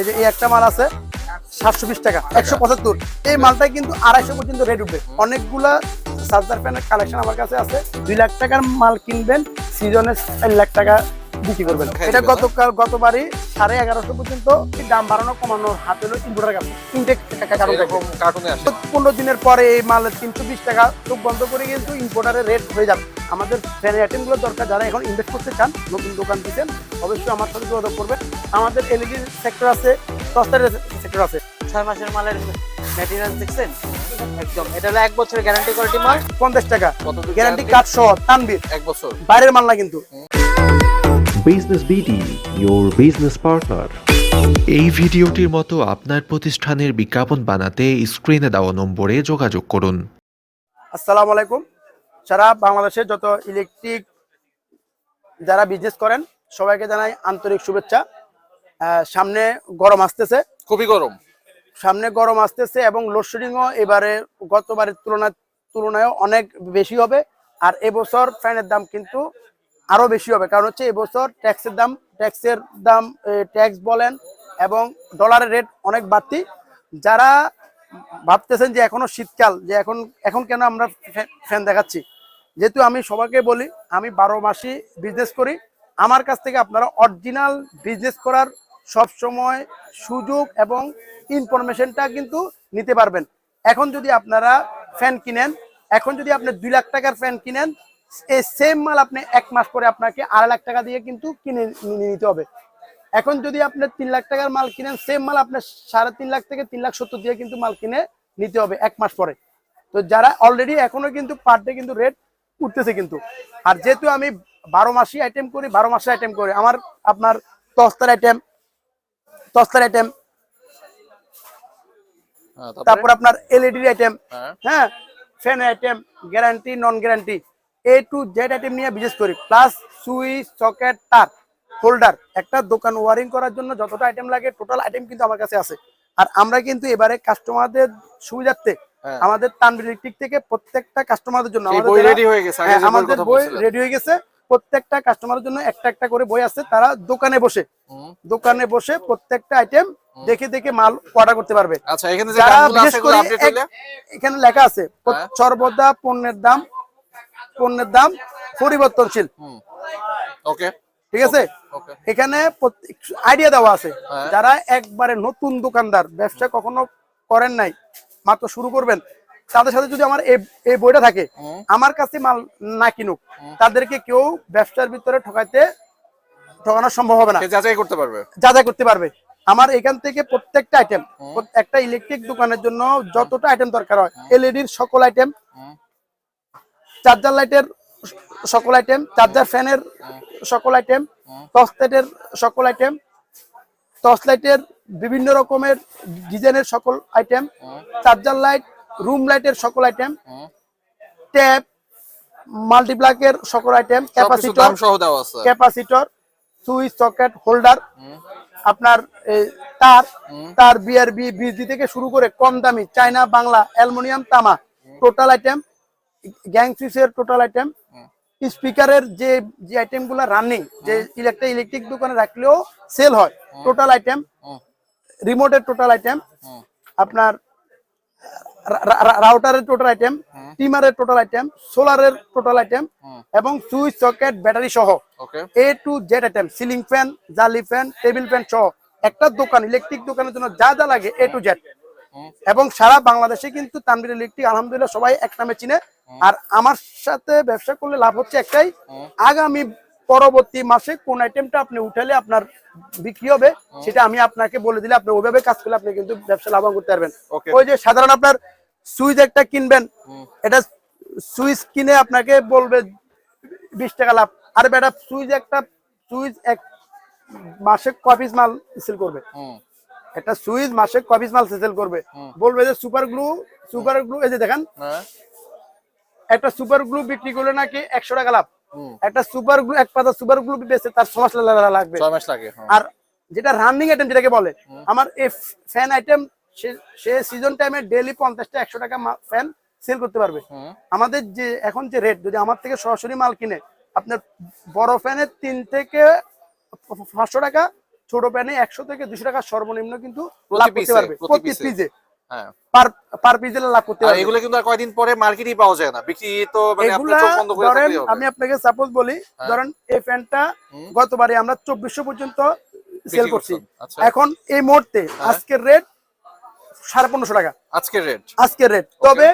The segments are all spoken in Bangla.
এই যে এই একটা মাল আছে সাতশো বিশ টাকা একশো পঁচাত্তর। এই মালটা কিন্তু আড়াইশো পর্যন্ত রেট উঠবে। অনেকগুলা চার্জার ফ্যানের কালেকশন আমার কাছে আছে। দুই লাখ টাকার মাল কিনবেন সিজনে চার লাখ টাকা বিক্রি করবেন। হ্যাঁ, এটা গতকাল গতবারই সাড়ে এগারোশো পর্যন্ত দাম বাড়ানো কমানোর হাত হলো ইনভোটার কাছে কার্টুনে আসে। পনেরো দিনের পরে এই মালের তিনশো বিশ টাকা চোখ বন্ধ করে কিন্তু ইম্পোর্টারের রেট হয়ে যাবে। আমাদের ফ্যান আইটেমগুলো দরকার যারা এখন ইনভেস্ট করতে চান নতুন দোকান দিচ্ছেন অবশ্যই আমার সাথে যোগাযোগ করবেন। আমাদের এলইডি সেক্টর আছে সস্তার সেক্টর আছে। ছয় মাসের মালের ম্যাটেরিয়াল দেখছেন? একদম। এটা হলো এক বছরের গ্যারান্টি কোয়ালিটি মাল। পঞ্চাশ টাকা। গ্যারান্টি? কার্ড সহ তানবির এক বছর। বাইরের মাল না কিন্তু। Business BD, your business partner. এই ভিডিওটির মতো আপনার প্রতিষ্ঠানের বিজ্ঞাপন বানাতে স্ক্রিনে দেওয়া নম্বরে যোগাযোগ করুন। আসসালামু আলাইকুম। সারা বাংলাদেশের যত ইলেকট্রিক যারা বিজনেস করেন সবাইকে জানাই আন্তরিক শুভেচ্ছা। সামনে গরম আসতেছে। খুবই গরম। সামনে গরম আসতেছে এবং লোডশেডিংও এবারে গতবারের তুলনায় তুলনায়ও অনেক বেশি হবে। আর এবছর ফ্যানের দাম কিন্তু আরও বেশি হবে। কারণ হচ্ছে এবছর ট্যাক্সের দাম ট্যাক্সের দাম ট্যাক্স বলেন এবং ডলারের রেট অনেক বাড়তি। যারা ভাবতেছেন যে এখনও শীতকাল, যে এখন এখন কেন আমরা ফ্যান দেখাচ্ছি? যেহেতু আমি সবাইকে বলি, আমি বারো মাসই বিজনেস করি। আমার কাছ থেকে আপনারা অরিজিনাল বিজনেস করার সব সময় সুযোগ এবং ইনফরমেশনটা কিন্তু নিতে পারবেন। এখন যদি আপনারা ফ্যান কিনেন, এখন যদি আপনি দুই লাখ টাকার ফ্যান কিনেন এই সেম মাল আপনি এক মাস পরে আপনাকে আড়াই লাখ টাকা দিয়ে কিন্তু কিনে নিতে হবে এখন যদি আপনি তিন লাখ টাকার মাল কিনেন সেম মাল আপনার সাড়ে তিন লাখ থেকে তিন লাখ সত্তর দিয়ে কিন্তু মাল কিনে নিতে হবে এক মাস পরে তো যারা অলরেডি এখনও কিন্তু পার ডে কিন্তু রেট উঠতেছে কিন্তু আর যেহেতু আমি বারো মাসই আইটেম করি বারো মাসে আইটেম করি আমার আপনার তস্তার আইটেম তস্তার আইটেম হ্যাঁ, তারপরে? আপনার এলইডি আইটেম হ্যাঁ। হ্যাঁ fan item guarantee non guarantee A to Z item নিয়ে বিশেষ করি প্লাস সুইচ সকেট তার হোল্ডার একটা দোকান ওয়ারিং করার জন্য যতটা আইটেম লাগে টোটাল আইটেম কিন্তু আমার কাছে আছে। আর আমরা কিন্তু এবারে কাস্টমারদের সুবিধার্থে হ্যাঁ। আমাদের তানবির ইলেকট্রিক থেকে প্রত্যেকটা কাস্টমারদের জন্য আমাদের বই রেডি হয়ে গেছে হ্যাঁ, যে বইয়ের আমাদের বই রেডি হয়ে গেছে। প্রত্যেকটা কাস্টমারের জন্য একটা একটা করে বই আছে তারা দোকানে বসে। দোকানে বসে প্রত্যেকটা আইটেম দেখে দেখে মাল অর্ডার করতে পারবে। আচ্ছা এখানে এখানে লেখা আছে হ্যাঁ। সর্বদা পণ্যের দাম পণ্যের দাম পরিবর্তনশীল। ওকে ঠিক আছে? এখানে আইডিয়া দেওয়া আছে। হ্যাঁ। যারা একবারে নতুন দোকানদার ব্যবসা কখনো করেন নাই মাত্র শুরু করবেন তাদের সাথে যদি আমার এই- বইটা থাকে আমার কাছে মাল না কিনুক তাদেরকে কেউ ব্যবসার ভিতরে ঠকাইতে ঠকানো সম্ভব হবে না। যাচাই করতে পারবে। যাচাই করতে পারবে। আমার এখান থেকে প্রত্যেকটা আইটেম একটা ইলেকট্রিক দোকানের জন্য যতটা আইটেম দরকার হয় এলইডির সকল আইটেম। চার্জার লাইটের সকল আইটেম চার্জার ফ্যানের সকল আইটেম টর্চ লাইটের সকল আইটেম টর্চ লাইটের বিভিন্ন রকমের ডিজাইনের সকল আইটেম চার্জার লাইট রুম লাইটের সকল আইটেম। ট্যাপ মাল্টিপ্লাকের সকল item capacitor capacitor switch socket holder আপনার এই তার তার বিআরবি বিএসডি থেকে শুরু করে কম দামি চায়না বাংলা অ্যালুমিনিয়াম তামা টোটাল আইটেম গ্যাং সুইচের টোটাল আইটেম স্পিকারের যে যে আইটেমগুলা রানিং যে ইলেকট্রিক ইলেকট্রিক দোকানে রাখলেও সেল হয়। টোটাল আইটেম রিমোটের টোটাল আইটেম আপনার রাউটারের টোটাল আইটেম টিমারের টোটাল আইটেম সোলারের টোটাল আইটেম এবং সুইচ সকেট ব্যাটারি সহ। A to Z item ceiling fan জালি ফ্যান টেবিল ফ্যান সহ। একটা দোকান ইলেকট্রিক দোকানের জন্য যা যা লাগে এ টু জেড এবং সারা বাংলাদেশে কিন্তু তানবির ইলেকট্রিক আলহামদুলিল্লাহ সবাই এক নামে চিনে। আর আমার সাথে ব্যবসা করলে লাভ হচ্ছে একটাই আগামী পরবর্তী মাসে কোন আইটেমটা আপনি উঠালে আপনার বিক্রি হবে সেটা আমি আপনাকে বলে দিলে আপনি ওইভাবে কাজ করলে আপনি কিন্তু ব্যবসা লাভবান করতে পারবেন। ওই যে সাধারণ আপনার সুইচ একটা কিনবেন এটা সুইচ কিনে আপনাকে বলবে বিশ টাকা লাভ। আর বেটা সুইচ একটা সুইচ এক মাসে কপিস মাল সেল করবে। একটা সুইচ মাসে কপিস মাল সেল করবে। বলবে যে সুপার গ্লু সুপার গ্লু এই যে দেখেন হ্যাঁ। একটা সুপার গ্লু বিক্রি করলে নাকি একশো টাকা লাভ। একটা সুপার গ্লু এক পাতা সুপার গ্লু বেচে তার ছ মাস লাগবে। ছয় মাস লাগে হ্যাঁ। আর যেটা রানিং আইটেম যেটাকে বলে আমার এই ফ্যান আইটেম সে সিজন টাইমে ডেলি পঞ্চাশটা একশো টাকা ফ্যান সেল করতে পারবে। আমাদের যে এখন যে রেট যদি আমার থেকে সরাসরি মাল কিনে আপনার বড় ফ্যানের তিন থেকে পাঁচশো টাকা ছোট প্যানে একশো থেকে দুশো টাকা সর্বনিম্ন কিন্তু লাভ করতে পারবে। প্রতি পিজে পার পার পিজে লাভ করতে আর এগুলো কিন্তু আর কয়দিন পরে মার্কেটই পাওয়া যায় না। বিক্রি তো মানে এগুলা চোখ বন্ধ করে থাকলেই হবে। আমি আপনাকে সাপোজ বলি হ্যাঁ। ধরেন এই ফ্যানটা গতবারে আমরা চব্বিশশো পর্যন্ত সেল করছি। আচ্ছা। এখন এই মুহূর্তে হ্যাঁ। আজকের রেট সাড়ে পনেরোশো টাকা। আজকের রেট আজকের রেট তবে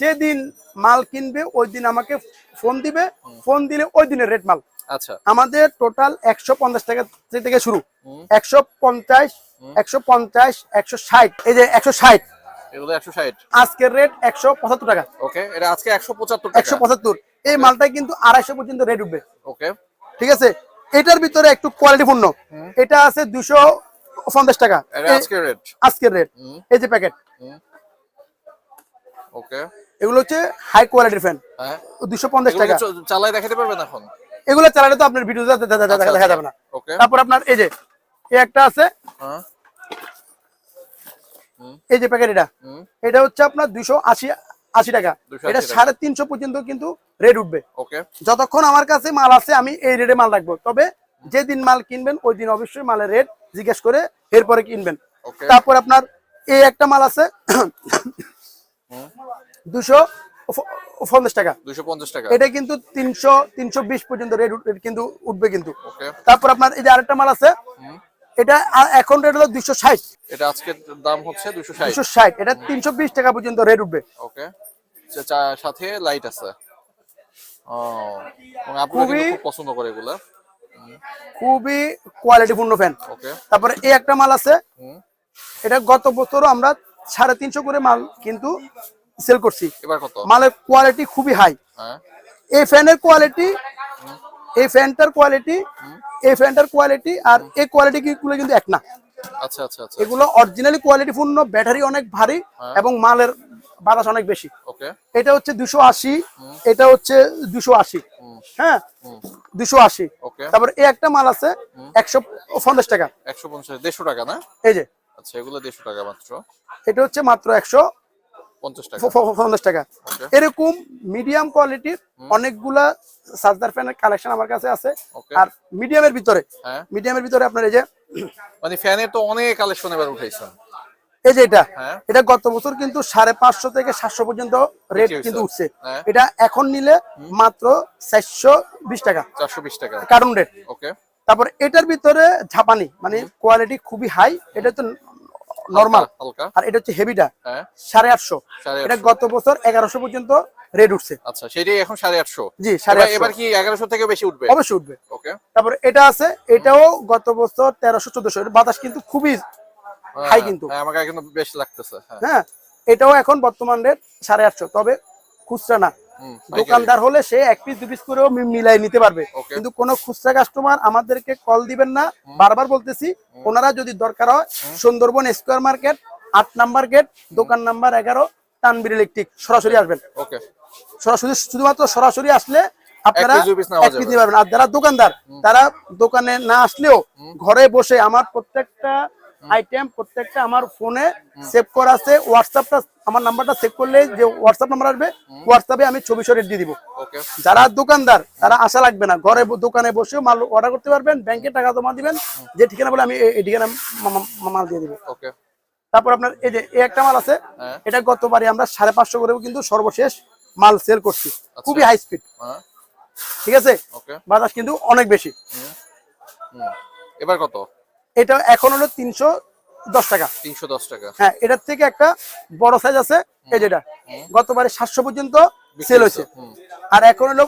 যেদিন মাল কিনবে ওই দিন আমাকে ফোন দিবে। ফোন দিলে ওই দিনের রেট মাল। আচ্ছা। আমাদের টোটাল একশো পঞ্চাশ টাকা থেকে শুরু। একশো পঞ্চাশ একশো পঞ্চাশ একশো ষাট এই যে একশো ষাট। এগুলো একশো ষাট। আজকের রেট একশো পঁচাত্তর টাকা। ওকে এটা আজকে একশো পঁচাত্তর একশো পঁচাত্তর। এই মালটা কিন্তু আড়াইশো পর্যন্ত রেট উঠবে। ওকে। ঠিক আছে? এটার ভিতরে একটু কোয়ালিটিপূর্ণ এটা আছে দুশো পঞ্চাশ টাকা। এটা আজকের রেট আজকের রেট। এই যে প্যাকেট ওকে। এগুলো হচ্ছে হাই কোয়ালিটির ফ্যান হ্যাঁ। দুশো পঞ্চাশ টাকা। চালাই দেখাতে পারবেন এখন? এগুলো চালালে তো আপনার ভিডিও দেখা যাবে না। তারপর আপনার এই যে এই একটা আছে। হ্যাঁ। এই যে প্যাকেট এটা এটা হচ্ছে আপনার দুশো আশি আশি টাকা। এটা সাড়ে তিনশো পর্যন্ত কিন্তু রেট উঠবে। যতক্ষণ আমার কাছে মাল আছে আমি এই রেটে মাল রাখব। তবে যেদিন মাল কিনবেন ওই দিন অবশ্যই মালের রেট জিজ্ঞেস করে এরপরে কিনবেন। তারপর আপনার এই একটা মাল আছে দুশো পঞ্চাশ টাকা। দুশো পঞ্চাশ টাকা। এটা কিন্তু তিনশো তিনশো বিশ পর্যন্ত রেট কিন্তু উঠবে কিন্তু। তারপর আপনার এই যে আরেকটা মাল আছে এটা এখন রেট হলো দুশো ষাট। এটা আজকের দাম হচ্ছে দুশো ষাট। এটা তিনশো বিশ টাকা পর্যন্ত রেট উঠবে। ওকে। সাথে লাইট আছে। খুবই- পছন্দ করে এগুলা। খুবই কোয়ালিটিপূর্ণ ফ্যান ওকে। তারপরে এই একটা মাল আছে। এটা গত বছরও আমরা সাড়ে তিনশো করে মাল কিন্তু সেল করছি। এবার কত? মালের কোয়ালিটি খুবই হাই হ্যাঁ। এই ফ্যানের কোয়ালিটি এই ফ্যানটার কোয়ালিটি এই ফ্যানটার কোয়ালিটি আর এই কোয়ালিটি গুলো কিন্তু এক না। আচ্ছা আচ্ছা আচ্ছা। এগুলো অরিজিনালি কোয়ালিটি পূর্ণ ব্যাটারি অনেক ভারী এবং মালের বাতাস অনেক বেশি। এটা হচ্ছে দুশো আশি এটা হচ্ছে দুশো আশি। হ্যাঁ? দুশো আশি। ওকে। তারপর এই একটা মাল আছে একশো পঞ্চাশ টাকা। একশো পঞ্চাশ দেড়শো টাকা না? এই যে। আচ্ছা এগুলো দেড়শো টাকা মাত্র। এটা হচ্ছে মাত্র একশো পঞ্চাশ টাকা. এরকম মিডিয়াম কোয়ালিটির অনেকগুলা চার্জার ফ্যানের কালেকশন আমার কাছে আছে। আর মিডিয়ামের ভিতরে হ্যাঁ। মিডিয়ামের ভিতরে আপনার এই যে মানে ফ্যানের তো অনেক কালেকশন এবার উঠাইছেন। এই যে এটা হ্যাঁ। এটা গত বছর কিন্তু সাড়ে পাঁচশো থেকে সাতশো পর্যন্ত রেট কিন্তু উঠছে। হ্যাঁ। এটা এখন নিলে মাত্র চারশো বিশ টাকা। চারশো বিশ টাকা। কার্টুন রেট ওকে তারপর এটার ভিতরে ঝাপানি মানে কোয়ালিটি খুবই হাই এটা তো নর্মাল আর এটা হচ্ছে হেভিটা হ্যাঁ। সাড়ে আটশো। এটা গত বছর এগারোশো পর্যন্ত রেট উঠছে। আচ্ছা সেটাই এখন সাড়ে আটশো। জি সাড়ে এবার- কি এগারোশো থেকে বেশি উঠবে? অবশ্যই উঠবে। ওকে। তারপরে এটা আছে এটাও গত বছর তেরোশো চোদ্দশো। বাতাস কিন্তু খুবই হাই কিন্তু। হ্যাঁ, আমাকে বেশ লাগতেছে হ্যাঁ। হ্যাঁ এটাও এখন বর্তমান রেট সাড়ে আটশো। তবে খুচরা না। দোকানদার হলে সে এক পিস দু পিস করেও মিলাই নিতে পারবে. কিন্তু কোন খুচরা কাস্টমার আমাদেরকে কল দিবেন না। বারবার বলতেছি ওনারা যদি দরকার হয় সুন্দরবন স্কোয়ার মার্কেট আট নাম্বার গেট দোকান নাম্বার এগারো তানবির ইলেকট্রিক সরাসরি আসবেন। সরাসরি শুধুমাত্র সরাসরি আসলে আপনারা পারবেন। আর যারা দোকানদার তারা দোকানে না আসলেও ঘরে বসে আমার প্রত্যেকটা আইটেম প্রত্যেকটা আমার ফোনে সেভ করা আছে। হোয়াটসঅ্যাপটা আমার নাম্বারটা সেভ করলে যে হোয়াটসঅ্যাপ নাম্বার আসবে হোয়াটসঅ্যাপে আমি ছবি সরে দিয়ে দিব। যারা দোকানদার তারা আশা লাগবে না। ঘরে দোকানে বসেও মাল অর্ডার করতে পারবেন ব্যাংকে টাকা জমা দিবেন যে ঠিকানা বলে আমি এই- ঠিকানা মাল দিয়ে দিব। তারপর আপনার এই যে এই একটা মাল আছে হ্যাঁ। এটা গতবারে আমরা সাড়ে পাঁচশো করেও কিন্তু সর্বশেষ মাল সেল করছি। খুবই হাই স্পিড হ্যাঁ। ঠিক আছে? বাতাস কিন্তু অনেক বেশি। এবার কত? এটা এখন হলো তিনশো দশ টাকা। তিনশো দশ টাকা। হ্যাঁ এটার থেকে একটা বড় সাইজ আছে। এই যেটা গতবারে সাতশো পর্যন্ত সেল হয়েছে, আর এখন হলো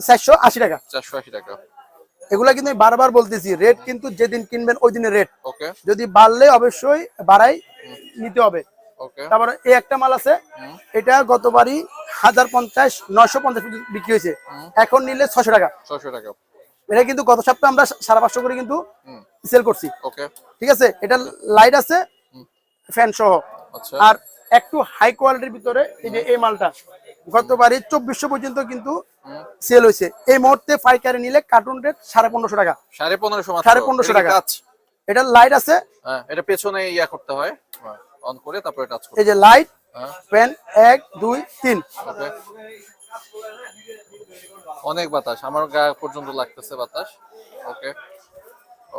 চারশো আশি টাকা। চারশো আশি টাকা। এগুলা কিন্তু আমি বারবার বলতেছি রেট কিন্তু যেদিন কিনবেন ওই দিনের রেট যদি বাড়লে অবশ্যই বাড়াই নিতে হবে। তারপরে এই একটা মাল আছে। এটা গতবারই হাজার পঞ্চাশ নয়শো পঞ্চাশ বিক্রি হয়েছে। এখন নিলে ছশো টাকা। ছশো টাকা। এটা কিন্তু গত সপ্তাহে আমরা সাড়ে পাঁচশো করে কিন্তু সেল করছি। ঠিক আছে? এটা লাইট আছে ফ্যান সহ। আচ্ছা। আর একটু হাই কোয়ালিটির ভিতরে এই যে এই মালটা গতবারই চব্বিশশো পর্যন্ত কিন্তু সেল হয়েছে। এই মুহূর্তে পাইকারি নিলে কার্টুন রেট সাড়ে পনেরোশো টাকা। সাড়ে পনেরোশো সাড়ে পনেরোশো টাকা। এটা লাইট আছে। হ্যাঁ এটা পেছনে ইয়া করতে হয়। অন করে তারপরে টাচ এই যে লাইট হ্যাঁ। ফ্যান এক দুই তিন। অনেক বাতাস। আমার গা পর্যন্ত লাগতেছে বাতাস। ওকে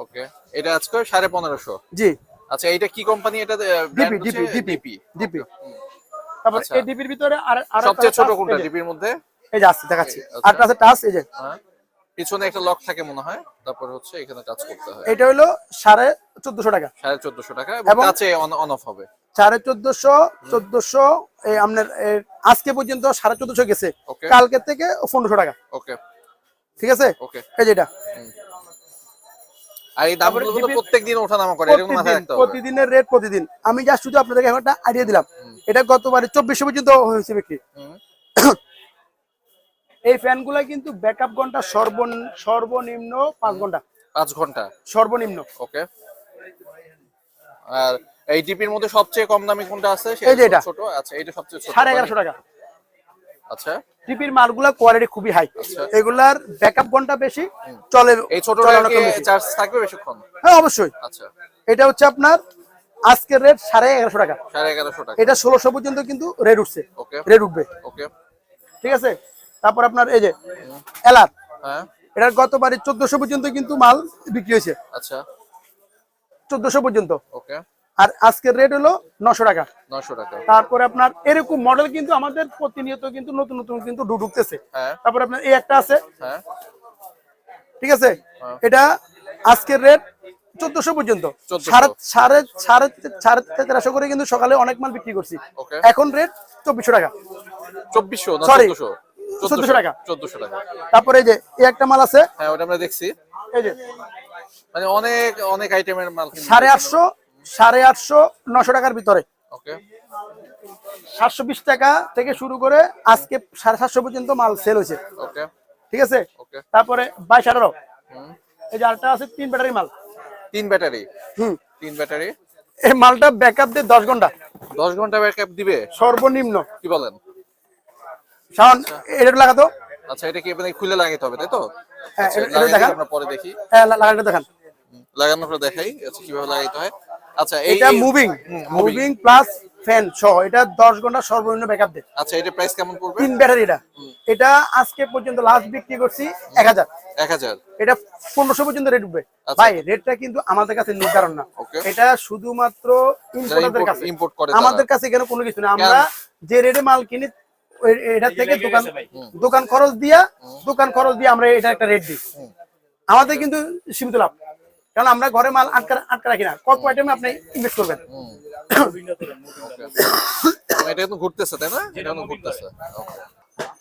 ওকে এটা আজকে সাড়ে পনেরোশো। জি। আচ্ছা এটা কি কোম্পানি এটা ডিপি ডিপি ডিপি ডিপি তারপর আচ্ছা। এই ডিপির ভিতরে আর আর সবচেয়ে ছোট কোনটা ডিপির মধ্যে? এই যে আসছে দেখাচ্ছি। আছে টাচ এই যে। হ্যাঁ। পিছনে একটা লক থাকে মনে হয়। তারপর হচ্ছে এখানে টাচ করতে হয়। এটা হলো সাড়ে চোদ্দশো টাকা। সাড়ে চোদ্দশো টাকা এবং অন অফ হবে। সাড়ে চোদ্দশো চোদ্দশো আপনার আজকে পর্যন্ত সাড়ে চোদ্দশো গেছে। কালকে থেকে পনেরোশো টাকা। ওকে। ঠিক আছে? এই যেটা প্রতিদিনের রেট প্রতিদিন। আমি জাস্ট শুধু আপনাদেরকে এখন একটা আইডিয়া দিলাম। এটা গতবারে চব্বিশশো পর্যন্ত হয়েছে বিক্রি। এই ফ্যানগুলা কিন্তু ব্যাকআপ ঘণ্টা সর্বন সর্বনিম্ন পাঁচ ঘণ্টা। পাঁচ ঘণ্টা। সর্বনিম্ন। ওকে। আর এই ডিপির মধ্যে সবচেয়ে কম দামি কোনটা আছে এই যে এটা। ছোট আচ্ছা এটা সবচেয়ে ছোট সাড়ে এগারোশো টাকা। আচ্ছা। টিপির মালগুলা কোয়ালিটি খুবই হাই আচ্ছা। এগুলার ব্যাকআপ ঘণ্টা বেশি? চলে এই ছোট। চার্জ থাকবে বেশিক্ষণ? হ্যাঁ অবশ্যই। আচ্ছা। এটা হচ্ছে আপনার আজকের রেট সাড়ে এগারোশো টাকা। সাড়ে এগারোশো টাকা। এটা ষোলোশো পর্যন্ত কিন্তু রেট উঠছে। রেট উঠবে। ওকে। ঠিক আছে? তারপর আপনার এই যে এলার হ্যাঁ। এটার গতবারে চোদ্দশো পর্যন্ত কিন্তু মাল বিক্রি হয়েছে। আচ্ছা। চোদ্দশো পর্যন্ত। ওকে। আর আজকের রেট হলো নশো টাকা। নশো টাকা। তারপরে আপনার এরকম মডেল কিন্তু আমাদের প্রতিনিয়ত কিন্তু নতুন নতুন কিন্তু ঢুকতেছে। হ্যাঁ। তারপরে আপনার এই একটা আছে। হ্যাঁ। ঠিক আছে? হ্যাঁ। এটা আজকের রেট চোদ্দশো পর্যন্ত। সাড়ে সাড়ে সাড়ে তেরোশো করে কিন্তু সকালে অনেক মাল বিক্রি করছি। এখন রেট চব্বিশশো টাকা। চব্বিশশো Sorry, চোদ্দশো? টাকা। চোদ্দশো টাকা। তারপরে এই যে এই একটা মাল আছে। হ্যাঁ ওটা আমরা দেখছি। এই যে। মানে অনেক অনেক আইটেমের মাল সাড়ে আটশো সাড়ে আটশো নশো টাকার ভিতরে। সাতশো বিশ টাকা থেকে শুরু করে আজকে সাড়ে সাতশো পর্যন্ত মাল সেল হয়েছে। ঠিক আছে? তারপরে বাইশ আঠারো। এই যে আরেকটা আছে তিন ব্যাটারি মাল। তিন ব্যাটারি? হুম। তিন ব্যাটারি? এই মালটা ব্যাকআপ দিয়ে দশ ঘণ্টা। দশ ঘণ্টা ব্যাকআপ দিবে? সর্বনিম্ন। কি বলেন? শাওন এটা লাগাতো? আচ্ছা এটা কি মানে খুলে লাগাইতে হবে তাই তো? হ্যাঁ আচ্ছা, এটা- দেখান। আমরা পরে দেখি। হ্যাঁ লা- দেখান। লাগানোর পরে দেখাই আচ্ছা কীভাবে লাগাইতে হয়। আচ্ছা এটা মুভিং মুভিং প্লাস ফ্যান সহ এটা দশ ঘণ্টা সর্বনিম্ন ব্যাকআপ দেয় আচ্ছা এটা প্রাইস কেমন পড়বে? তিন ব্যাটারি এটা। আজকে পর্যন্ত লাস্ট বিক্রি করছি এক হাজার। এক হাজার। এটা পনেরোশো পর্যন্ত রেট উঠবে। আচ্ছা। ভাই রেটটা কিন্তু আমাদের কাছে নির্ধারণ না। এটা শুধুমাত্র ইম্পোর্টারদের কাছে। import করে আমাদের কাছে এখানে কোনো কিছু না। আমরা যে রেটে মাল কিনি এটা থেকে দোকান দোকান খরচ দিয়া দোকান খরচ দিয়ে আমরা এটা একটা রেট দিই। আমাদের কিন্তু সীমিত লাভ। কারণ আমরা ঘরে মাল আটকা আটকা রাখি না। কত আইটেমে আপনি ইনভেস্ট করবেন? এটা কিন্তু ঘুরতেছে তাই না? এটা কিন্তু ঘুরতেছে।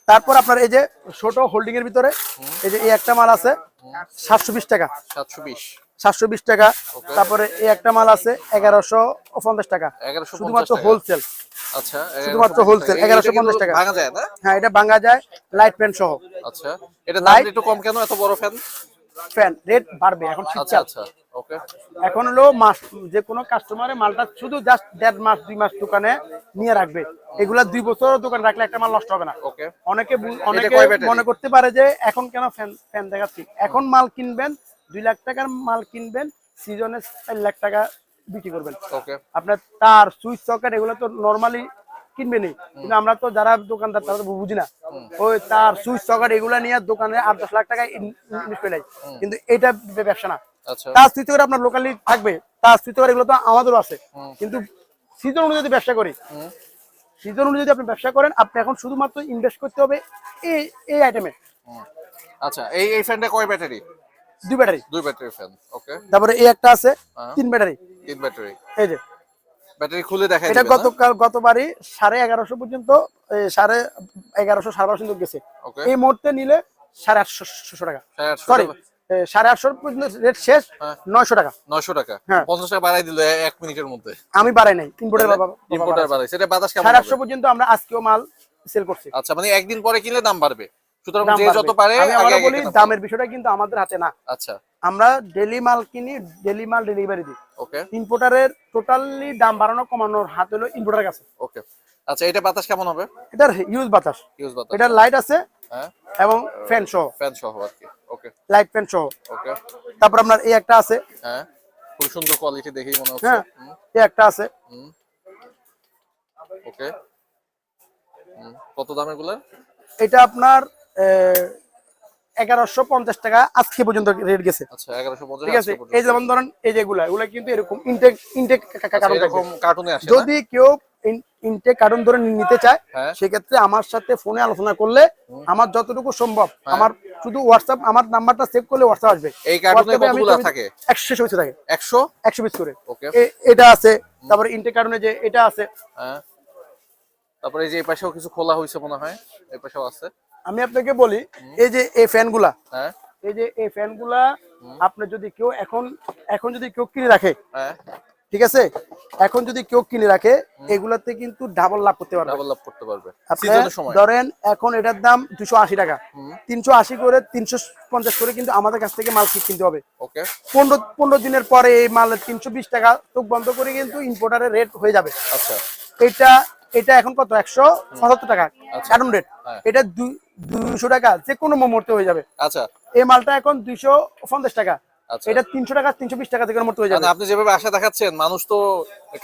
তারপর আপনার এই যে ছোট হোল্ডিং এর ভিতরে এই যে এই একটা মাল আছে সাতশো বিশ টাকা। সাতশো বিশ। টাকা। তারপরে এই একটা মাল আছে এগারোশো পঞ্চাশ টাকা। শুধুমাত্র হোলসেল আচ্ছা শুধুমাত্র 1150 টাকা। 1150 টাকা। ভাঙা যায় না? হ্যাঁ এটা ভাঙা যায়। লাইট প্যান্ট সহ। আচ্ছা এটা Light- একটু কম কেন? এত বড় ফ্যান ফ্যান রেট বাড়বে এখন আচ্ছা শীতকাল আচ্ছা এখন হলো মাস যে কোনো কাস্টমারের মালটা শুধু জাস্ট দেড় মাস দুই মাস দোকানে নিয়ে রাখবে। এগুলা দুই বছর দোকান রাখলে একটা মাল নষ্ট হবে না। অনেকে অনেকে মনে করতে পারে যে এখন কেন ফ্যান ফ্যান দেখাচ্ছি? এখন মাল কিনবেন দুই লাখ টাকার মাল কিনবেন সিজনে চার লাখ টাকা বিক্রি করবেন। আপনার তার সুইচ সকেট এগুলো তো নর্মালি কিনবেনই কিন্তু আমরা তো যারা দোকানদার তারা তো বুঝি না। ওই তার সুইচ সকেট এগুলো নিয়ে দোকানে আট দশ লাখ টাকা ইনভেস্ট করে কিন্তু এটা ব্যবসা না। আচ্ছা। তার সুইচ সকেট আপনার লোকালি থাকবে। তার সুইচ সকেট এগুলো তো আমাদেরও আছে। কিন্তু সিজন অনুযায়ী যদি ব্যবসা করি সিজন অনুযায়ী যদি আপনি ব্যবসা করেন আপনি এখন শুধুমাত্র ইনভেস্ট করতে হবে এই এই আইটেমে আচ্ছা এই এই ফ্যানটা কয় ব্যাটারি? দুই ব্যাটারি। দুই ব্যাটারি ফ্যান ওকে তারপরে এই একটা আছে হ্যাঁ। তিন ব্যাটারি। তিন ব্যাটারি। এই যে। ব্যাটারি খুলে দেখাই এটা গতকাল গতবারই সাড়ে এগারোশো পর্যন্ত সাড়ে এগারোশো সাড়ে বারোশো গেছে। এই মুহূর্তে নিলে সাড়ে আটশো টাকা। সরি। সাড়ে আটশো পর্যন্ত রেট শেষ হ্যাঁ। নয়শো টাকা। নয়শো টাকা। হ্যাঁ। পঞ্চাশ টাকা বাড়াই দিল এক মিনিটের মধ্যে। আমি বাড়াই নাই ইম্পোর্টের বাবা ইম্পোর্টার বাড়াইছে। এটা বাতাস সাড়ে আটশো? পর্যন্ত আমরা আজকেও মাল সেল করছি। আচ্ছা মানে একদিন পরে কিনলে দাম বাড়বে। সুতরাং যে যত পারে বলি দামের বিষয়টা কিন্তু আমাদের হাতে না। আচ্ছা। আমরা ডেলি মাল কিনি ডেলি মাল ডেলিভারি দিই। ওকে ইম্পোর্টারের টোটালি দাম বাড়ানো কমানোর হাত হলো ইম্পোর্টারের কাছে। ওকে আচ্ছা এটা বাতাস কেমন হবে? এটার ইউজ বাতাস। ইউজ বাতাস। এটার লাইট আছে হ্যাঁ। এবং ফ্যান সহ। ফ্যান সহ আর কি। ওকে লাইট ফ্যান সহ। ওকে তারপর আপনার এই একটা আছে। হ্যাঁ। খুব সুন্দর কোয়ালিটি দেখেই মনে হচ্ছে। হ্যাঁ। এই একটা আছে। ওকে কত দামেরগুলা? এটা আপনার এগারোশো পঞ্চাশ টাকা আজকে পর্যন্ত রেট গেছে। আচ্ছা ঠিক আছে? এই যেমন ধরেন এই যেগুলা এগুলা কিন্তু এরকম ইনটেক ইনটেক কারণ আচ্ছা, কার্টুনে যদি কেউ ইনটেক কার্টুন ধরে নিতে চায় হ্যাঁ। সেক্ষেত্রে আমার সাথে ফোনে আলোচনা করলে আমার যতটুকু সম্ভব আমার শুধু হোয়াটসঅ্যাপ আমার নাম্বারটা সেভ করলে হোয়াটসঅ্যাপ আসবে। হ্যাঁ। এই কার্টুনে কতগুলা থাকে? একশো পিস থাকে। একশো? একশো পিস করে। ওকে। এটা আছে। তারপরে ইনটেক কার্টুনে যে এটা আছে। হ্যাঁ। তারপরে এই যে এই পাশেও কিছু খোলা হয়েছে মনে হয় এই পাশেও আছে। আমি আপনাকে বলি এই যে এই ফ্যানগুলা হ্যাঁ। এই যে এই ফ্যানগুলা আপনি যদি কেউ এখন এখন যদি কেউ কিনে রাখে হ্যাঁ। ঠিক আছে? এখন যদি কেউ কিনে রাখে এগুলাতে কিন্তু ডাবল লাভ করতে পারবে। ডাবল লাভ করতে পারবে। আপনি ধরেন এখন এটার দাম দুশো আশি টাকা। তিনশো আশি করে তিনশো পঞ্চাশ করে কিন্তু আমাদের কাছ থেকে মাল কিনতে হবে। ওকে। পনেরো পনেরো দিনের পরে এই মাল তিনশো বিশ টাকা চোখ বন্ধ করে কিন্তু ইম্পোর্টারের রেট হয়ে যাবে। আচ্ছা। এটা এটা এখন কত? একশো পঁচাত্তর টাকা। আচ্ছা। কার্টুন রেট হ্যাঁ। এটা দুইশো টাকা যে কোনো মুহূর্তে হয়ে যাবে। আচ্ছা। এই মালটা এখন দুইশো পঞ্চাশ টাকা। আচ্ছা। এটা তিনশো টাকা তিনশো বিশ টাকা থেকে হয়ে যাবে। মানে আপনি যেভাবে আশা দেখাচ্ছেন মানুষ তো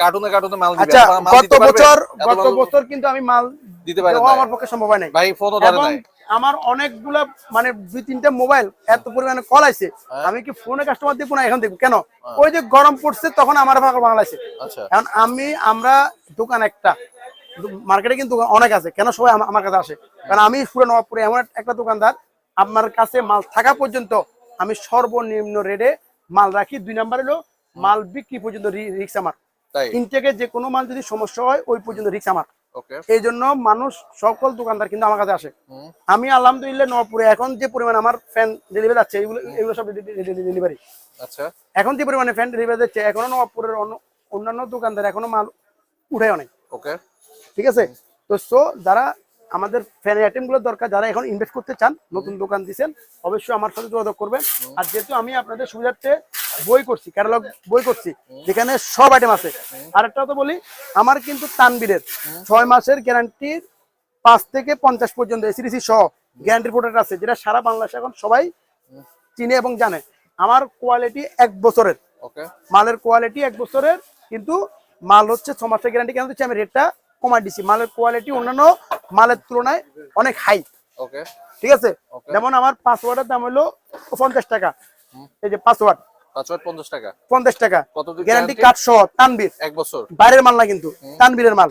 কার্টুনে কার্টুনে মাল আচ্ছা গত বছর গত বছর কিন্তু আমি মাল দিতে দেওয়া আমার পক্ষে সম্ভব হয় নাই। ভাই ফোনও ধরে নাই। আমার অনেকগুলা মানে দুই তিনটা মোবাইল এত পরিমাণে কল আছে হ্যাঁ। আমি কি ফোনে কাস্টমার দেখব না এখন দেখব? কেন? ওই যে গরম পড়ছে তখন আমার বাংলাদেশে। আচ্ছা। এখন আমি আমরা দোকান একটা। মার্কেটে কিন্তু অনেক আছে। কেন সবাই আমার কাছে আসে? কারণ আমি পুরো নবাবপুরে এমন একটা দোকানদার আমার কাছে মাল থাকা পর্যন্ত আমি সর্বনিম্ন রেটে মাল রাখি। দুই নাম্বার হলো মাল বিক্রি পর্যন্ত রিক্স আমার। ইনটেকে যে কোনো মাল যদি সমস্যা হয় ওই পর্যন্ত রিক্স আমার। এই জন্য মানুষ সকল দোকানদার কিন্তু আমার কাছে আসে। আমি আলহামদুলিল্লাহ নবপুরে এখন যে পরিমাণ আমার ফ্যান ডেলিভারি যাচ্ছে এগুলো এগুলো সব ডেলিভারি আচ্ছা। এখন যে পরিমাণে ফ্যান ডেলিভারি যাচ্ছে এখনও নবপুরের অন্য অন্যান্য দোকানদার এখনও মাল উঠে অনেক ওকে ঠিক আছে? তো সো যারা আমাদের ফ্যান আইটেমগুলো দরকার যারা এখন ইনভেস্ট করতে চান নতুন দোকান দিচ্ছেন অবশ্যই আমার সাথে যোগাযোগ করবেন। আর যেহেতু আমি আপনাদের সুবিধার্থে বই করছি ক্যাটালগ বই করছি যেখানে সব আইটেম আছে। আরেকটা তো বলি আমার কিন্তু তানবীরের ছয় মাসের গ্যারান্টির পাঁচ থেকে পঞ্চাশ পর্যন্ত এসিডিসি সহ গ্যারান্টির প্রোডাক্ট আছে যেটা সারা বাংলাদেশে এখন সবাই চিনে এবং জানে। আমার কোয়ালিটি এক বছরের। মালের কোয়ালিটি এক বছরের কিন্তু মাল হচ্ছে ছ মাসের গ্যারান্টি কেন দিচ্ছি আমি রেটটা কমাই দিচ্ছি মালের কোয়ালিটি অন্যান্য মালের তুলনায় অনেক হাই ওকে ঠিক আছে? যেমন আমার পাসওয়ার্ডের দাম হলো পঞ্চাশ টাকা। এই যে পাসওয়ার্ড টাকা। গ্যারান্টি? কার্ড সহ তানবির এক বছর। বাইরের মাল না কিন্তু তানবীরের মাল।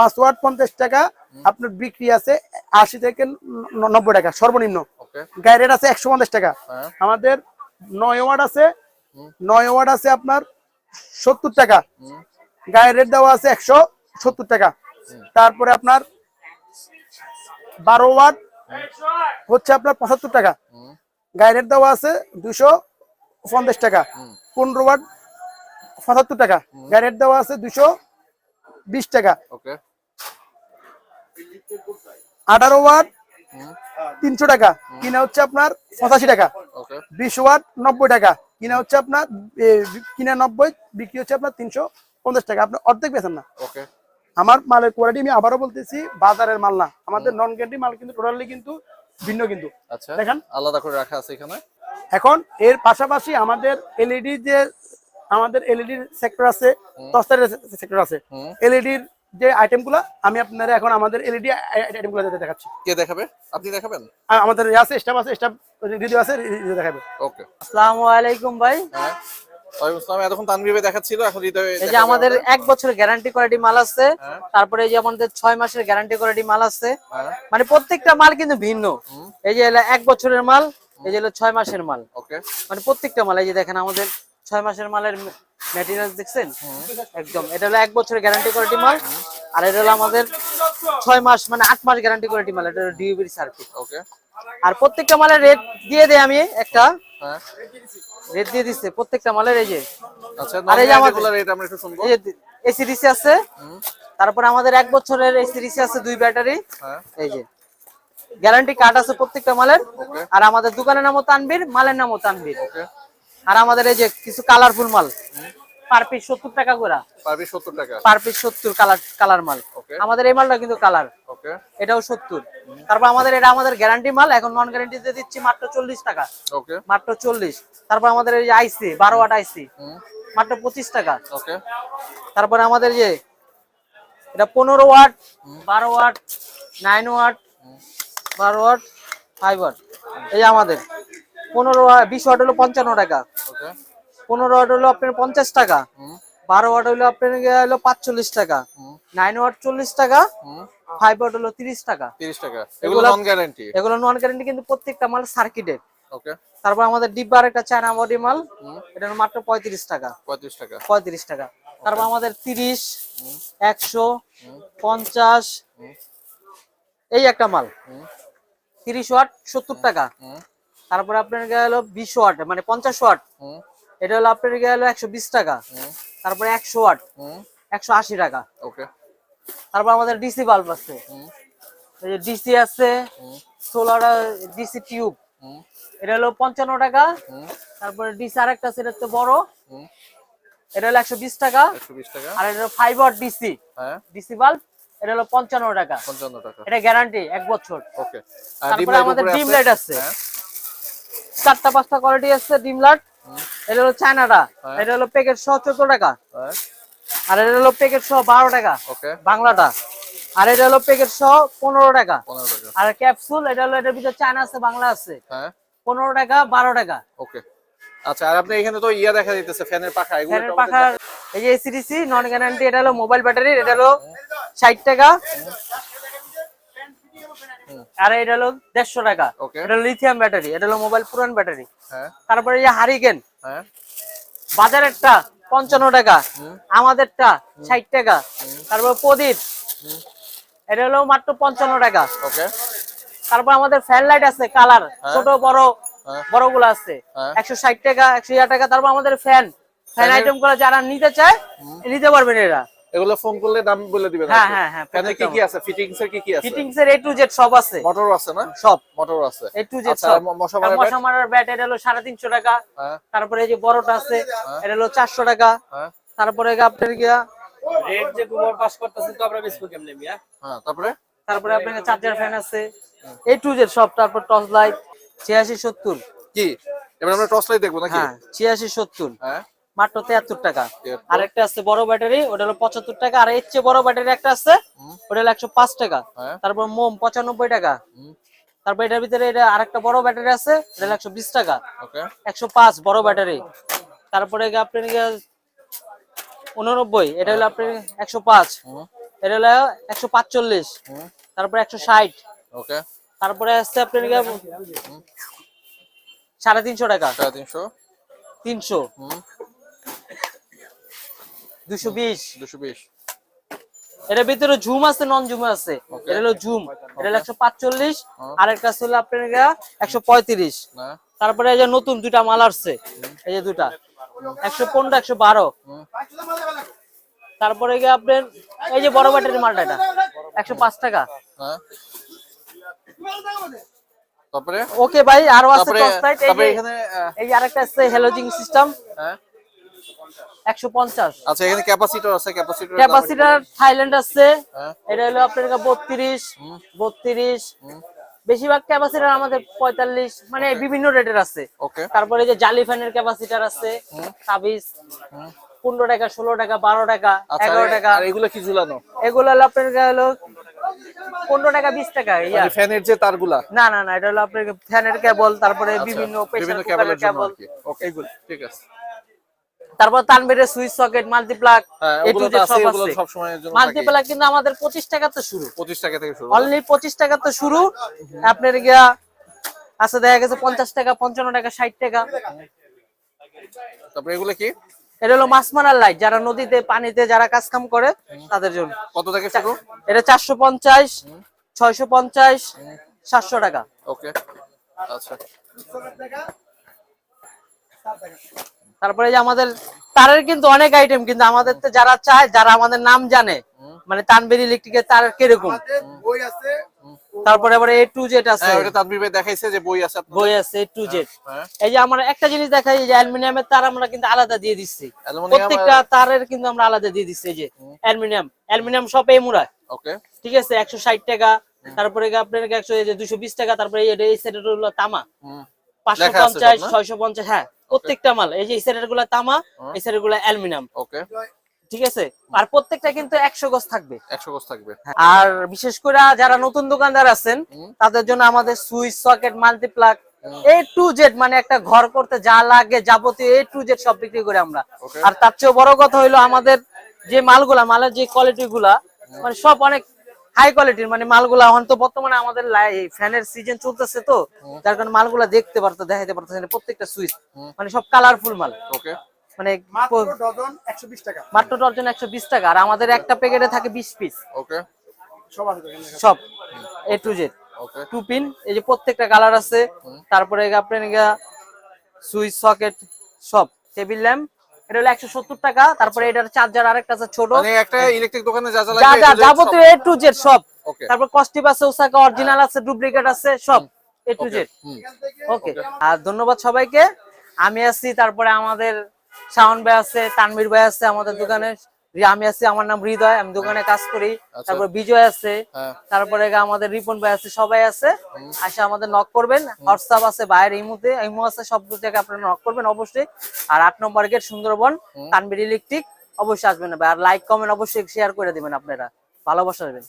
পাসওয়ার্ড পঞ্চাশ টাকা আপনার বিক্রি আছে আশি থেকে নব্বই টাকা সর্বনিম্ন। ওকে গায়ে রেট আছে একশো পঞ্চাশ টাকা। হ্যাঁ। আমাদের নয় ওয়ার্ড আছে নয় ওয়ার্ড আছে আপনার সত্তর টাকা। গায়ের রেট দেওয়া আছে একশো সত্তর টাকা। তারপরে আপনার বারো ওয়ার্ড হচ্ছে আপনার পঁচাত্তর টাকা। গায়ের রেট দেওয়া আছে দুশো পঞ্চাশ টাকা। পনেরো ওয়ার্ড পঁচাত্তর টাকা। গায়ের রেট দেওয়া আছে দুশো বিশ টাকা। আঠারো ওয়ার্ড তিনশো টাকা। কিনা হচ্ছে আপনার পঁচাশি টাকা। বিশ ওয়াট নব্বই টাকা। কিনা হচ্ছে আপনার কিনা নব্বই বিক্রি হচ্ছে আপনার তিনশো পঞ্চাশ টাকা আপনি অর্ধেক বেছেন না। ওকে আমার মালের কোয়ালিটি আমি আবারও বলতেছি বাজারের মাল না। আমাদের নন গ্যারান্টি মাল কিন্তু টোটালি কিন্তু ভিন্ন কিন্তু। আচ্ছা দেখেন। আলাদা করে রাখা আছে এখানে? এখন এর পাশাপাশি আমাদের এলইডি যে আমাদের এলইডির সেক্টর আছে দশটার সেক্টর আছে হুম। এলইডির যে আইটেমগুলো আমি আপনারা এখন আমাদের এলইডি আইটেমগুলো দেখাচ্ছি। কে দেখাবে? আপনি দেখাবেন? আমাদের আছে স্টাফ আছে স্টাফ রিডিও আছে রিডিও দেখাবে। ওকে আসসালামু আলাইকুম ভাই। হ্যাঁ। এতক্ষণ তানভীবে দেখাচ্ছিল এখন এই যে আমাদের এক বছরের গ্যারান্টি কোয়ালিটি মাল আছে হ্যাঁ। তারপরে এই যে আমাদের ছয় মাসের গ্যারান্টি কোয়ালিটি মাল আছে। হ্যাঁ। মানে প্রত্যেকটা মাল কিন্তু ভিন্ন। এই যে হলো এক বছরের মাল এই যে হলো ছয় মাসের মাল। ওকে। মানে প্রত্যেকটা মাল এই যে দেখেন আমাদের ছয় মাসের মালের ম্যাটেরিয়াল দেখছেন? একদম। এটা হলো এক বছরের গ্যারান্টি কোয়ালিটি মাল আর এটা হলো আমাদের ছয় মাস মানে আট মাস গ্যারান্টি কোয়ালিটি মাল এটা হলো ডিউবির সার্কিট ওকে। আর প্রত্যেকটা মালের রেট দিয়ে দেয় আমি একটা। হ্যাঁ। রেট দিয়ে দিচ্ছে প্রত্যেকটা মালের এই যে। আচ্ছা আর এই যে আমাদের- রেট আমরা একটু শুনব। এই যে এসি ডিসি আছে তারপরে আমাদের এক বছরের এসি ডিসি আছে দুই ব্যাটারি। হ্যাঁ। এই যে। গ্যারান্টি কার্ড আছে প্রত্যেকটা মালের। আর আমাদের দোকানের নামও তানবীর মালের নামও তানবীর আর আমাদের এই যে কিছু কালারফুল মাল। পার পিস টাকা করে। টাকা। পার পিস সত্তর কালার কালার মাল. আমাদের এই মালটা কিন্তু কালার ওকে এটাও সত্তর। তারপর আমাদের এটা আমাদের গ্যারান্টি মাল এখন নন গ্যারান্টিতে দিচ্ছি মাত্র চল্লিশ টাকা। ওকে মাত্র চল্লিশ। তারপর আমাদের এই আইসি বারো ওয়াট আইসি মাত্র পঁচিশ টাকা। ওকে তারপরে আমাদের যে এটা পনেরো ওয়াট বারো ওয়াট নাইন ওয়াট বারো ওয়াট ফাইবার এই যে আমাদের। পনেরো বিশ ওয়াট হলো পঞ্চান্ন টাকা। ওকে পনেরো ওয়াট হলো আপনার পঞ্চাশ টাকা বারো ওয়াট হলো আপনার হলো পাঁচচল্লিশ টাকা নাইন ওয়াট চল্লিশ টাকা ফাইভ ওয়াট হলো তিরিশ টাকা। তিরিশ টাকা। এগুলো নন গ্যারান্টি এগুলো নন গ্যারেন্টি কিন্তু প্রত্যেকটা মাল সার্কিটের তারপর আমাদের ডিব্বার একটা চায়না বডি মাল এটা মাত্র পঁয়ত্রিশ টাকা। পঁয়ত্রিশ টাকা। পঁয়ত্রিশ টাকা। তারপর আমাদের তিরিশ একশো পঞ্চাশ এই একটা মাল। তিরিশ ওয়াট সত্তর টাকা। তারপর আপনার গিয়ে হলো বিশ ওয়াট মানে পঞ্চাশ ওয়াট। এটা হলো আপনার গিয়ে হলো একশো বিশ টাকা। তারপরে একশো আট একশো আশি টাকা। ওকে। তারপর আমাদের ডিসি বাল্ব আছে। ডিসি আছে সোলার ডিসি টিউব। এটা হলো পঞ্চান্ন টাকা। তারপরে ডিসি আরেকটা আছে এটা বড়। এটা হলো একশো বিশ টাকা। একশো বিশ টাকা। আর এটা হলো ফাইবার ডিসি। হ্যাঁ। ডিসি বাল্ব এটা হলো পঞ্চান্ন টাকা। পঞ্চান্ন টাকা। এটা গ্যারান্টি এক বছর। ওকে। তারপরে আমাদের ডিম লাইট আছে। হ্যাঁ। চারটা পাঁচটা কোয়ালিটি আছে ডিম লাইট এটা হলো চায়নাটা। হ্যাঁ। এটা হলো প্যাকেট সহ চোদ্দ টাকা। হ্যাঁ। আর এটা হলো প্যাকেট সহ বারো টাকা। বাংলাটা। আর এটা হলো প্যাকেট সহ পনেরো টাকা। আর ক্যাপসুল এটা হলো এটার ভিতরে চায়না আছে বাংলা আছে। হ্যাঁ। পনেরো টাকা বারো টাকা। ওকে। আচ্ছা আর আপনি এখানে তো ইয়া দেখা দিতেছে ফ্যানের পাখা এগুলো ফ্যানের পাখার এই যে এসিডিসি নন গ্যারান্টি এটা হলো মোবাইল ব্যাটারি এটা হলো ষাট টাকা। আর এটা হলো দেড়শো টাকা। এটা হলো লিথিয়াম ব্যাটারি এটা হলো মোবাইল পুরান ব্যাটারি হ্যাঁ। তারপরে এই যে হারিকেন হ্যাঁ। বাজারেরটা পঞ্চান্ন টাকা আমাদেরটা ষাট টাকা। তারপর প্রদীপ। এটা হলো মাত্র পঞ্চান্ন টাকা। তারপর আমাদের ফ্যান লাইট আছে কালার ছোট বড় হ্যাঁ। বড়গুলো আছে। হ্যাঁ। একশো ষাট টাকা একশো টাকা। তারপর আমাদের ফ্যান ফ্যান আইটেমগুলো যারা নিতে চায় নিতে পারবেন এরা। এগুলো ফোন করলে দাম বলে দিবেন হ্যাঁ, হ্যাঁ, হ্যাঁ, ফ্যানে কি কি আছে? ফিটিংস এর কি কি আছে? ফিটিংস এর এ টু জেড সব আছে। মোটর আছে না? সব। মোটর আছে। এ টু জেড সব। মশা মারার ব্যাট এটা হলো সাড়ে তিনশো টাকা। হ্যাঁ। তারপরে এই যে বড়টা আছে এটা হলো চারশো টাকা। হ্যাঁ। তারপরে আপনার গিয়া রেট যে গোবর পাস করতেছেন তো আমরা বেচবো কেমনে মিয়া? হ্যাঁ তারপরে? তারপরে আপনার চার্জার ফ্যান আছে। এ টু জেড সব। তারপর টর্চ লাইট ছিয়াশি সত্তর। কি? এবার আমরা টর্চ লাইট দেখব নাকি? হ্যাঁ ছিয়াশি সত্তর। হ্যাঁ। মাত্র তেহাত্তর টাকা। 73 আরেকটা আছে বড় ব্যাটারি ওটা হলো পঁচাত্তর টাকা। আর এর চেয়ে বড় ব্যাটারি একটা আছে ওটা হলো একশো পাঁচ টাকা। হ্যাঁ। তারপর মোম পঁচানব্বই টাকা। তারপর এটার ভিতরে এটা আরেকটা বড় ব্যাটারি আছে এটা হলো একশো বিশ টাকা। একশো পাঁচ বড় ব্যাটারি। তারপরে আপনার উননব্বই এটা হলো আপনার একশো পাঁচ। এটা হলো একশো পাঁচচল্লিশ। তারপরে একশো ষাট। তারপরে আসছে আপনার সাড়ে তিনশো টাকা। সাড়ে তিনশো। তিনশো। দুশো বিশ। দুশো বিশ। এটার ভিতরে ঝুম আছে নন ঝুম আছে এটা হলো ঝুম। এটা হলো একশো পাঁচচল্লিশ। আর একটা ছিল আপনার একশো পঁয়ত্রিশ। তারপরে এই যে নতুন দুটা মাল আসছে। এই যে দুটা একশো পনেরো একশো বারো। তারপরে গিয়ে আপনার এই যে বড় ব্যাটারি মালটা এটা। একশো পাঁচ টাকা। হ্যাঁ। তারপরে? ওকে ভাই আরও আছে এই আরেকটা আছে হ্যালোজিং সিস্টেম। হ্যাঁ। একশো পঞ্চাশ। আচ্ছা এখানে ক্যাপাসিটর আছে ক্যাপাসিটর ক্যাপাসিটার থাইল্যান্ড আছে। হ্যাঁ। এটা হলো আপনার বত্রিশ বত্রিশ। বেশিরভাগ ক্যাপাসিটার আমাদের পঁয়তাল্লিশ মানে বিভিন্ন রেটের আছে। তারপরে যে জালি ফ্যানের ক্যাপাসিটার আছে ছাব্বিশ পনেরো টাকা ষোলো টাকা বারো টাকা আচ্ছা এগারো টাকা। এগুলো কি ঝুলানো? এগুলো আপনার হলো পনেরো টাকা বিশ টাকা মানে ফ্যানের যে তারগুলা? না না না এটা হলো আপনার ফ্যানের কেবল তারপরে আচ্ছা, বিভিন্ন কেবল। ঠিক আছে। তারপর তানবেরের সুইচ সকেট মাল্টিপ্লাগ হ্যাঁ মাল্টিপ্লাগ কিন্তু আমাদের পঁচিশ টাকা তো শুরু। 25 টাকা থেকে শুরু। অনলি পঁচিশ টাকা তো শুরু। আপনার গিয়া আচ্ছা দেখা গেছে পঞ্চাশ টাকা পঞ্চান্ন টাকা ষাট টাকা। তারপরে এগুলো কি? এটা হলো মাছ মারার লাইট যারা নদীতে পানিতে যারা কাজ কাম করে তাদের জন্য। কত থেকে শুরু? এটা চারশো পঞ্চাশ ছয়শো পঞ্চাশ সাতশো টাকা। ওকে আচ্ছা। তারপরে যে আমাদের তারের কিন্তু অনেক আইটেম কিন্তু আমাদের তো যারা চায় যারা আমাদের নাম জানে মানে তানবের ইলেকট্রিকের তার কীরকম? বই আছে। তারপরে আবার এ টু জেড আছে। হ্যাঁ ওটা তানভীর ভাই দেখাইছে যে বই আছে বই আছে এ টু জেড হ্যাঁ এই যে আমরা একটা জিনিস দেখাই যে অ্যালুমিনিয়ামের তার আমরা কিন্তু আলাদা দিয়ে দিচ্ছি। প্রত্যেকটা তারের কিন্তু আমরা আলাদা দিয়ে দিচ্ছি এই যে অ্যালুমিনিয়াম। অ্যালুমিনিয়াম সব এই মুড়া ওকে। ঠিক আছে? একশো ষাট টাকা। তারপরে আপনার একশো এই দুশো বিশ টাকা। তারপরে এই যে হলো তামা। হুম। পাঁচশো পঞ্চাশ? ছয়শো পঞ্চাশ হ্যাঁ প্রত্যেকটা মাল। এই যে এই সেটেরগুলা তামা এই সেটেরগুলা অ্যালুমিনিয়াম। ওকে। ঠিক আছে? আর প্রত্যেকটা কিন্তু একশো গজ থাকবে। একশো গজ থাকবে। আর বিশেষ করে যারা নতুন দোকানদার আছেন তাদের জন্য আমাদের switch socket multiplug A to Z মানে একটা ঘর করতে যা লাগে যাবতীয় এ টু জেড সব বিক্রি করি আমরা। আর তার চেয়েও বড় কথা হইল আমাদের যে মালগুলা মালের যে কোয়ালিটি গুলা মানে সব অনেক হাই কোয়ালিটির মানে মালগুলা এখন তো বর্তমানে আমাদের ফ্যানের সিজন চলতেছে তো যার কারণে মালগুলা দেখতে পারতো দেখাইতে পারতেছে না, প্রত্যেকটা সুইচ মানে সব কালারফুল মাল। ওকে মানে মাত্র ডজন একশো বিশ টাকা। মাত্র ডর্জন একশো বিশ টাকা আর আমাদের একটা প্যাকেটে থাকে বিশ পিস ওকে সব আছে দেখেন, দেখেন। সব A to Z two pin এই যে প্রত্যেকটা কালার আছে। তারপরে আপনার সুইচ সকেট সব। টেবিল ল্যাম্প এটা হলো একশো সত্তর টাকা তারপরে এটার চার্জার আরেকটা আছে ছোট। মানে একটা ইলেকট্রিক দোকানে যা যা যা যা A to Z যাবতীয় এ টু জেড সব। তারপর কস্টিপ আছে ওসাকা অরিজিনাল আছে ডুপ্লিকেট আছে সব এ টু জেড। ওকে আর ধন্যবাদ সবাইকে। আমি আছি তারপরে আমাদের শাওন ভাই আছে তানভীর ভাই আছে আমাদের দোকানে। আমি আছি আমার নাম হৃদয় আমি দোকানে কাজ করি। তারপর বিজয় আছে। হ্যাঁ। তারপরে আমাদের রিপন ভাই আছে সবাই আছে। আসে আমাদের নক করবেন। হোয়াটসঅ্যাপ আছে বাইরে ইমুতে ইমু আছে সব জায়গায় আপনারা নক করবেন অবশ্যই। আর আট নম্বর গেট সুন্দরবন তানবির ইলেকট্রিক অবশ্যই আসবেন ভাই। আর লাইক কমেন্ট অবশ্যই শেয়ার করে দিবেন আপনারা। ভালোবাসা দেবেন।